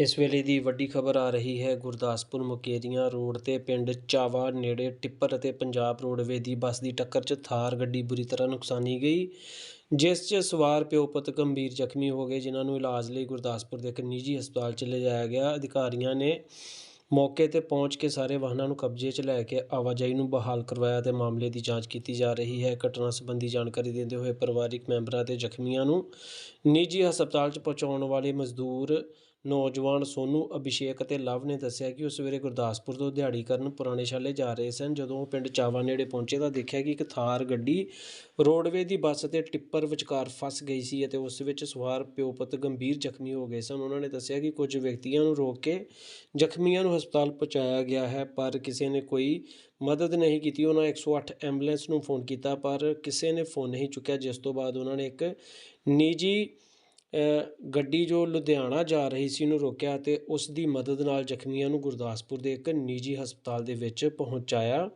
ਇਸ ਵੇਲੇ ਦੀ ਵੱਡੀ ਖਬਰ ਆ ਰਹੀ ਹੈ, ਗੁਰਦਾਸਪੁਰ ਮੁਕੇਰੀਆਂ ਰੋਡ ਤੇ ਪਿੰਡ ਚਾਵਾ ਨੇੜੇ ਟਿੱਪਰ ਅਤੇ ਪੰਜਾਬ ਰੋਡਵੇਜ਼ ਦੀ ਬੱਸ ਦੀ ਟੱਕਰ 'ਚ ਥਾਰ ਗੱਡੀ ਬੁਰੀ ਤਰ੍ਹਾਂ ਨੁਕਸਾਨੀ ਗਈ, ਜਿਸ 'ਚ ਸਵਾਰ ਪਿਓ ਪੁੱਤ ਗੰਭੀਰ ਜ਼ਖਮੀ ਹੋ ਗਏ, ਜਿਨ੍ਹਾਂ ਨੂੰ ਇਲਾਜ ਲਈ ਗੁਰਦਾਸਪੁਰ ਦੇ ਇੱਕ ਨਿੱਜੀ ਹਸਪਤਾਲ 'ਚ ਲਿਜਾਇਆ ਗਿਆ। ਅਧਿਕਾਰੀਆਂ ਨੇ ਮੌਕੇ ਤੇ ਪਹੁੰਚ ਕੇ ਸਾਰੇ ਵਾਹਨਾਂ ਨੂੰ ਕਬਜ਼ੇ 'ਚ ਲੈ ਕੇ ਆਵਾਜਾਈ ਨੂੰ ਬਹਾਲ ਕਰਵਾਇਆ ਤੇ ਮਾਮਲੇ ਦੀ ਜਾਂਚ ਕੀਤੀ ਜਾ ਰਹੀ ਹੈ। ਘਟਨਾ ਸੰਬੰਧੀ ਜਾਣਕਾਰੀ ਦਿੰਦੇ ਹੋਏ ਪਰਿਵਾਰਕ ਮੈਂਬਰਾਂ ਤੇ ਜ਼ਖਮੀਆਂ ਨੂੰ ਨਿੱਜੀ ਹਸਪਤਾਲ 'ਚ ਪਹੁੰਚਾਉਣ ਵਾਲੇ ਮਜ਼ਦੂਰ ਨੌਜਵਾਨ ਸੋਨੂ ਅਭਿਸ਼ੇਕ ਅਤੇ ਲਵ ਨੇ ਦੱਸਿਆ ਕਿ ਉਹ ਸਵੇਰੇ ਗੁਰਦਾਸਪੁਰ ਤੋਂ ਦਿਹਾੜੀ ਕਰਨ ਪੁਰਾਣੇ ਸ਼ਾਲੇ ਜਾ ਰਹੇ ਸਨ। ਜਦੋਂ ਉਹ ਪਿੰਡ ਚਾਵਾ ਨੇੜੇ ਪਹੁੰਚੇ ਤਾਂ ਦੇਖਿਆ ਕਿ ਇੱਕ ਥਾਰ ਗੱਡੀ ਰੋਡਵੇ ਦੀ ਬੱਸ ਅਤੇ ਟਿੱਪਰ ਵਿਚਕਾਰ ਫਸ ਗਈ ਸੀ ਅਤੇ ਉਸ ਵਿੱਚ ਸਵਾਰ ਪਿਓਪਤ ਗੰਭੀਰ ਜ਼ਖਮੀ ਹੋ ਗਏ ਸਨ। ਉਹਨਾਂ ਨੇ ਦੱਸਿਆ ਕਿ ਕੁਝ ਵਿਅਕਤੀਆਂ ਨੂੰ ਰੋਕ ਕੇ ਜ਼ਖਮੀਆਂ ਨੂੰ ਹਸਪਤਾਲ ਪਹੁੰਚਾਇਆ ਗਿਆ ਹੈ, ਪਰ ਕਿਸੇ ਨੇ ਕੋਈ ਮਦਦ ਨਹੀਂ ਕੀਤੀ। ਉਹਨਾਂ 108 ਐਂਬੂਲੈਂਸ ਨੂੰ ਫੋਨ ਕੀਤਾ, ਪਰ ਕਿਸੇ ਨੇ ਫੋਨ ਨਹੀਂ ਚੁੱਕਿਆ, ਜਿਸ ਤੋਂ ਬਾਅਦ ਉਹਨਾਂ ਨੇ ਇੱਕ ਨਿੱਜੀ ਗੱਡੀ ਜੋ ਲੁਧਿਆਣਾ ਜਾ ਰਹੀ ਸੀ ਨੂੰ ਰੋਕਿਆ ਅਤੇ ਉਸ ਦੀ ਮਦਦ ਨਾਲ ਜ਼ਖਮੀਆਂ ਨੂੰ ਗੁਰਦਾਸਪੁਰ ਦੇ ਇੱਕ ਨਿੱਜੀ ਹਸਪਤਾਲ ਦੇ ਵਿੱਚ ਪਹੁੰਚਾਇਆ।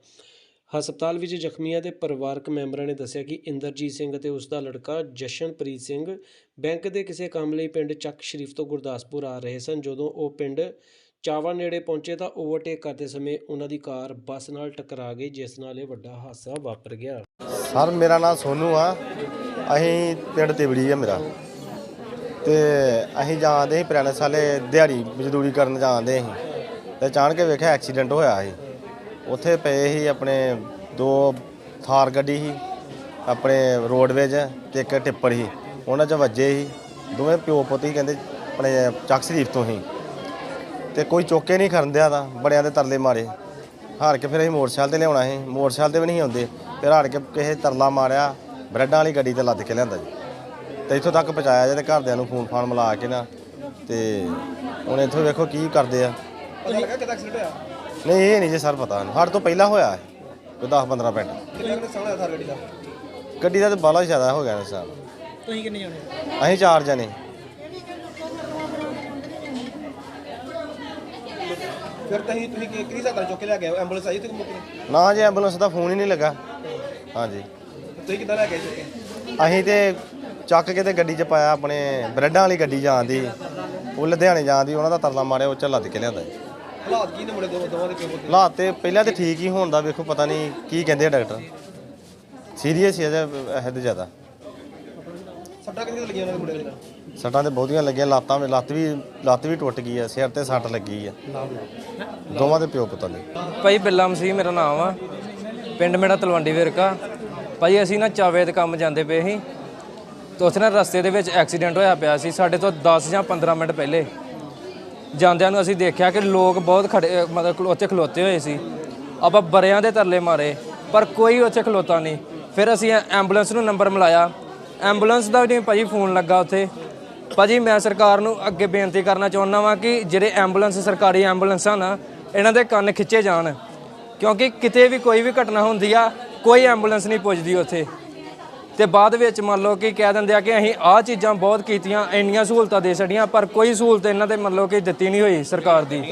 ਹਸਪਤਾਲ ਵਿੱਚ ਜ਼ਖਮੀਆਂ ਦੇ ਪਰਿਵਾਰਕ ਮੈਂਬਰਾਂ ਨੇ ਦੱਸਿਆ ਕਿ ਇੰਦਰਜੀਤ ਸਿੰਘ ਅਤੇ ਉਸ ਦਾ ਲੜਕਾ ਜਸ਼ਨਪ੍ਰੀਤ ਸਿੰਘ ਬੈਂਕ ਦੇ ਕਿਸੇ ਕੰਮ ਲਈ ਪਿੰਡ ਚੱਕ ਸ਼ਰੀਫ ਤੋਂ ਗੁਰਦਾਸਪੁਰ ਆ ਰਹੇ ਸਨ। ਜਦੋਂ ਉਹ ਪਿੰਡ ਚਾਵਾ ਨੇੜੇ ਪਹੁੰਚੇ ਤਾਂ ਓਵਰਟੇਕ ਕਰਦੇ ਸਮੇਂ ਉਹਨਾਂ ਦੀ ਕਾਰ ਬੱਸ ਨਾਲ ਟਕਰਾ ਗਈ, ਜਿਸ ਨਾਲ ਇਹ ਵੱਡਾ ਹਾਦਸਾ ਵਾਪਰ ਗਿਆ। ਸਰ, ਮੇਰਾ ਨਾਮ ਸੋਨੂ ਆ। ਅਸੀਂ ਪਿੰਡ ਤਿਵੜੀ ਆ ਮੇਰਾ। ਤੇ ਅਸੀਂ ਜਾਂਦੇ ਸੀ ਪੁਰਾਣੇ ਸਾਲੇ ਦਿਹਾੜੀ ਮਜ਼ਦੂਰੀ ਕਰਨ ਜਾਂਦੇ ਸੀ। ਤੇ ਅਚਾਨਕ ਵੇਖਿਆ ਐਕਸੀਡੈਂਟ ਹੋਇਆ ਸੀ। ਉੱਥੇ ਪਏ ਸੀ ਆਪਣੇ ਦੋ ਥਾਰ ਗੱਡੀ ਸੀ, ਆਪਣੇ ਰੋਡਵੇਜ ਤੇ ਇੱਕ ਟਿੱਪਰ ਸੀ। ਉਹਨਾਂ 'ਚ ਵੱਜੇ ਸੀ। ਦੋਵੇਂ ਪਿਓ ਪੁੱਤ ਸੀ ਕਹਿੰਦੇ ਆਪਣੇ ਚੱਕ ਸ਼ਰੀਫ ਤੋਂ ਹੀ ਤੇ ਕੋਈ ਚੋਕੇ ਨਹੀਂ ਖਰਨ ਦਿਆ ਤਾਂ ਬੜਿਆਂ ਦੇ ਤਰਲੇ ਮਾਰੇ। ਹਾਰ ਕੇ ਫਿਰ ਅਸੀਂ ਮੋਟਰਸਾਈਕਲ ਤੇ ਲਿਆਉਣਾ ਸੀ। ਮੋਟਰਸਾਈਕਲ ਤੇ ਵੀ ਨਹੀਂ ਆਉਂਦੇ। ਫਿਰ ਹਾਰ ਕੇ ਕਿਸੇ ਤਰਲਾ ਮਾਰਿਆ, ਬ੍ਰੈਡਾਂ ਵਾਲੀ ਗੱਡੀ ਤੇ ਲੱਦ ਕੇ ਲਿਆਂਦਾ ਜੀ। ਤੇ ਇੱਥੋਂ ਤੱਕ ਪਹੁੰਚਾਇਆ ਜੇ ਤੇ ਘਰਦਿਆਂ ਨੂੰ ਫੋਨ ਫਾਨ ਮਿਲਾ ਕੇ ਨਾ ਤੇ ਹੁਣ ਇੱਥੋਂ ਵੇਖੋ ਕੀ ਕਰਦੇ ਆ। ਪਤਾ ਲੱਗਾ ਕਿਦਾਂ ਐਕਸੀਡੈਂਟ ਹੋਇਆ? ਨਹੀਂ ਇਹ ਨਹੀਂ ਜੀ ਸਰ ਪਤਾ ਸਾਡੇ ਤੋਂ ਪਹਿਲਾਂ ਹੋਇਆ ਹੈ, ਕੋਈ 10 15 ਮਿੰਟ। ਕਿੰਨੇ ਥਾਰ ਗੱਡੀ ਦਾ? ਗੱਡੀ ਦਾ ਤਾਂ ਬਾਲਾ ਹੀ ਜ਼ਿਆਦਾ ਹੋ ਗਿਆ ਨੁਕਸਾਨ ਤੁਸੀਂ ਕਿੰਨੇ ਜਾਣੇ? ਅਸੀਂ ਚਾਰ ਜਣੇ। ਫਿਰ ਤੁਸੀਂ ਤੁਸੀਂ ਕਿ ਕਿਹਦੀ ਚੁੱਕ ਕੇ ਲੈ ਗਏ ਐਂਬੂਲੈਂਸ ਆਈ ਤੇ ਮੁੱਕ? ਨਾ ਜੀ ਐਂਬੂਲੈਂਸ ਦਾ ਫੋਨ ਹੀ ਨਹੀਂ ਲੱਗਾ। ਹਾਂਜੀ। ਤੁਸੀਂ ਕਿੱਦਾਂ ਲੈ ਗਏ ਚੁੱਕ ਕੇ? ਅਸੀਂ ਤੇ ਚੱਕ ਕੇ ਤੇ ਗੱਡੀ 'ਚ ਪਾਇਆ ਆਪਣੇ ਬ੍ਰੈਡਾਂ ਵਾਲੀ ਗੱਡੀ ਜਾਂਦੀ। ਉਹ ਲੁਧਿਆਣੇ ਜਾਂਦੀ ਉਹਨਾਂ ਦਾ ਤਰਲਾ ਮਾਰਿਆ ਉਹ ਚ ਲੱਦ ਕੇ ਲਿਆਂਦਾ। ਜੀ ਹਾਲਾਤ ਕੀ ਨੇ ਮੁੰਡੇ ਦੋ ਦੋਵਾਂ ਦੇ ਪਿਓ ਪੁੱਤ? ਹਾਲਾਤ ਤੇ ਪਹਿਲਾਂ ਤੇ ਠੀਕ ਹੀ ਹੋਣ ਦਾ ਵੇਖੋ ਪਤਾ ਨਹੀਂ ਕੀ ਕਹਿੰਦੇ ਆ ਡਾਕਟਰ। ਸੀਰੀਅਸ ਹੀ ਹੈ ਇਹ ਤੇ ਜ਼ਿਆਦਾ। ਸੱਟਾਂ ਕਿੰਨੀਆਂ ਲੱਗੀਆਂ ਉਹਨਾਂ ਦੇ ਮੁੰਡੇ ਦੇ ਸੱਟਾਂ ਤੇ ਬਹੁਤੀਆਂ ਲੱਗੀਆਂ ਲੱਤਾਂ ਵਿੱਚ ਲੱਤ ਵੀ ਲੱਤ ਵੀ ਟੁੱਟ ਗਈ ਆ ਸਿਰ ਤੇ ਸੱਟ ਲੱਗੀ ਆ। ਦੋਵਾਂ ਦੇ ਪਿਓ ਪੁੱਤਾਂ ਦੇ। ਭਾਈ ਬਿੱਲਾ ਮਸੀਹ ਮੇਰਾ ਨਾਮ ਆ। ਪਿੰਡ ਮੇਰਾ ਤਲਵੰਡੀ ਵਿਰਕਾ। ਭਾਈ ਅਸੀਂ ਨਾ ਚਾਵੇ ਦੇ ਕੰਮ ਜਾਂਦੇ ਪਏ ਸੀ। ਤੇ ਉੱਥੇ ਨਾ ਰਸਤੇ ਦੇ ਵਿੱਚ ਐਕਸੀਡੈਂਟ ਹੋਇਆ ਪਿਆ ਸੀ। ਸਾਡੇ ਤੋਂ 10 ਜਾਂ 15 ਮਿੰਟ ਪਹਿਲੇ ਜਾਂਦਿਆਂ ਨੂੰ ਅਸੀਂ ਦੇਖਿਆ ਕਿ ਲੋਕ ਬਹੁਤ ਖੜੇ ਮਤਲਬ ਉੱਥੇ ਖਲੋਤੇ ਹੋਏ ਸੀ। ਆਪਾਂ ਬਰਿਆਂ ਦੇ ਤਰਲੇ ਮਾਰੇ, ਪਰ ਕੋਈ ਉੱਥੇ ਖਲੋਤਾ ਨਹੀਂ। ਫਿਰ ਅਸੀਂ ਐਂਬੂਲੈਂਸ ਨੂੰ ਨੰਬਰ ਮਿਲਾਇਆ। ਐਂਬੂਲੈਂਸ ਦਾ ਵੀ ਨਹੀਂ ਭਾਜੀ ਫੋਨ ਲੱਗਾ ਉੱਥੇ। ਭਾਜੀ ਮੈਂ ਸਰਕਾਰ ਨੂੰ ਅੱਗੇ ਬੇਨਤੀ ਕਰਨਾ ਚਾਹੁੰਦਾ ਵਾਂ ਕਿ ਜਿਹੜੇ ਐਂਬੂਲੈਂਸ, ਸਰਕਾਰੀ ਐਂਬੂਲੈਂਸਾਂ ਨਾ, ਇਹਨਾਂ ਦੇ ਕੰਨ ਖਿੱਚੇ ਜਾਣ। ਕਿਉਂਕਿ ਕਿਤੇ ਵੀ ਕੋਈ ਵੀ ਘਟਨਾ ਹੁੰਦੀ ਆ, ਕੋਈ ਐਂਬੂਲੈਂਸ ਨਹੀਂ ਪੁੱਜਦੀ ਉੱਥੇ। ਤੇ ਬਾਅਦ ਵਿੱਚ ਮੰਨ ਲਓ ਕਿ ਕਹਿ ਦਿੰਦੇ ਆ ਕਿ ਅਸੀਂ ਆਹ ਚੀਜ਼ਾਂ ਬਹੁਤ ਕੀਤੀਆਂ ਇੰਨੀਆਂ ਸਹੂਲਤਾਂ ਦੇ ਛੜੀਆਂ ਪਰ ਕੋਈ ਸਹੂਲਤ ਇਹਨਾਂ ਤੇ ਮੰਨ ਲਓ ਕਿ ਦਿੱਤੀ ਨਹੀਂ ਹੋਈ ਸਰਕਾਰ ਦੀ।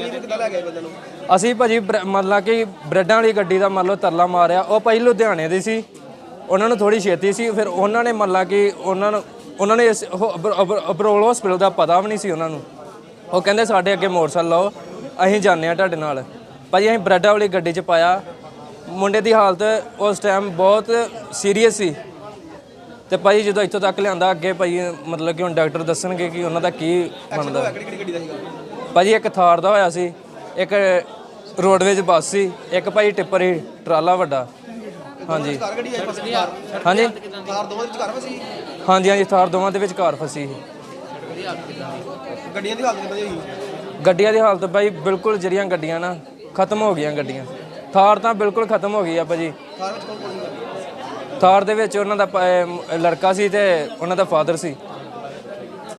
ਅਸੀਂ ਭਾਜੀ ਲਾ ਕਿ ਬ੍ਰੈਡਾਂ ਵਾਲੀ ਗੱਡੀ ਦਾ ਮੰਨ ਲਓ ਤਰਲਾ ਮਾਰਿਆ ਉਹ ਭਾਈ ਲੁਧਿਆਣੇ ਦੀ ਸੀ। ਉਹਨਾਂ ਨੂੰ ਥੋੜੀ ਛੇਤੀ ਸੀ ਫਿਰ ਉਹਨਾਂ ਨੇ ਮੰਨ ਲਾ ਕਿ ਉਹਨਾਂ ਨੂੰ ਉਹਨਾਂ ਨੇ ਇਸ ਅਬਰੋਲ ਹਸਪੀਟਲ ਦਾ ਪਤਾ ਵੀ ਨਹੀਂ ਸੀ ਉਹਨਾਂ ਨੂੰ। ਉਹ ਕਹਿੰਦੇ ਸਾਡੇ ਅੱਗੇ ਮੋਟਰਸਾਈਕਲ ਲਾਓ ਅਸੀਂ ਜਾਂਦੇ ਆ ਤੁਹਾਡੇ ਨਾਲ। ਭਾਜੀ ਅਸੀਂ ਬ੍ਰੈਡਾਂ ਵਾਲੀ ਗੱਡੀ 'ਚ ਪਾਇਆ। ਮੁੰਡੇ ਦੀ ਹਾਲਤ ਉਸ ਟਾਈਮ ਬਹੁਤ ਸੀਰੀਅਸ ਸੀ। ਤੇ ਭਾਈ ਜਦੋਂ ਇੱਥੋਂ ਤੱਕ ਲਿਆਂਦਾ ਅੱਗੇ ਭਾਈ ਮਤਲਬ ਕਿ ਹੁਣ ਡਾਕਟਰ ਦੱਸਣਗੇ ਕਿ ਉਹਨਾਂ ਦਾ ਕੀ ਬਣਦਾ ਕਿਹੜੀ ਕਿਹੜੀ ਗੱਡੀ ਦਾ ਸੀਗਾ? ਭਾਜੀ ਇੱਕ ਥਾਰ ਦਾ ਹੋਇਆ ਸੀ ਇੱਕ ਰੋਡਵੇਜ ਬੱਸ ਸੀ ਇੱਕ ਭਾਈ ਟਿੱਪਰ ਸੀ ਟਰਾਲਾ ਵੱਡਾ। ਹਾਂਜੀ। ਕਾਰ ਗੱਡੀ ਆਈ ਪਾਸੇ ਕਾਰ ਹਾਂਜੀ। ਕਾਰ ਦੋਵਾਂ ਦੇ ਵਿੱਚ ਕਾਰ ਵਸੀ ਹਾਂਜੀ ਹਾਂਜੀ ਥਾਰ ਦੋਵਾਂ ਦੇ ਵਿਚਕਾਰ ਫਸੀ ਸੀ। ਗੱਡੀਆਂ ਦੀ ਹਾਲਤ ਕਿੱਦਾਂ ਦੀ ਹੋਈ? ਗੱਡੀਆਂ ਦੀ ਹਾਲਤ ਭਾਈ ਬਿਲਕੁਲ ਜਿਹੜੀਆਂ ਗੱਡੀਆਂ ਨਾ ਖਤਮ ਹੋ ਗਈਆਂ ਗੱਡੀਆਂ। ਥਾਰ ਤਾਂ ਬਿਲਕੁਲ ਖਤਮ ਹੋ ਗਈ ਆ ਭਾਜੀ। ਕਾਰ ਵਿੱਚ ਕੌਣ ਕੌਣ ਸੀ? ਥਾਰ ਦੇ ਵਿੱਚ ਉਹਨਾਂ ਦਾ ਪ- ਅਹ ਲੜਕਾ ਸੀ ਤੇ ਉਹਨਾਂ ਦਾ ਫਾਦਰ ਸੀ।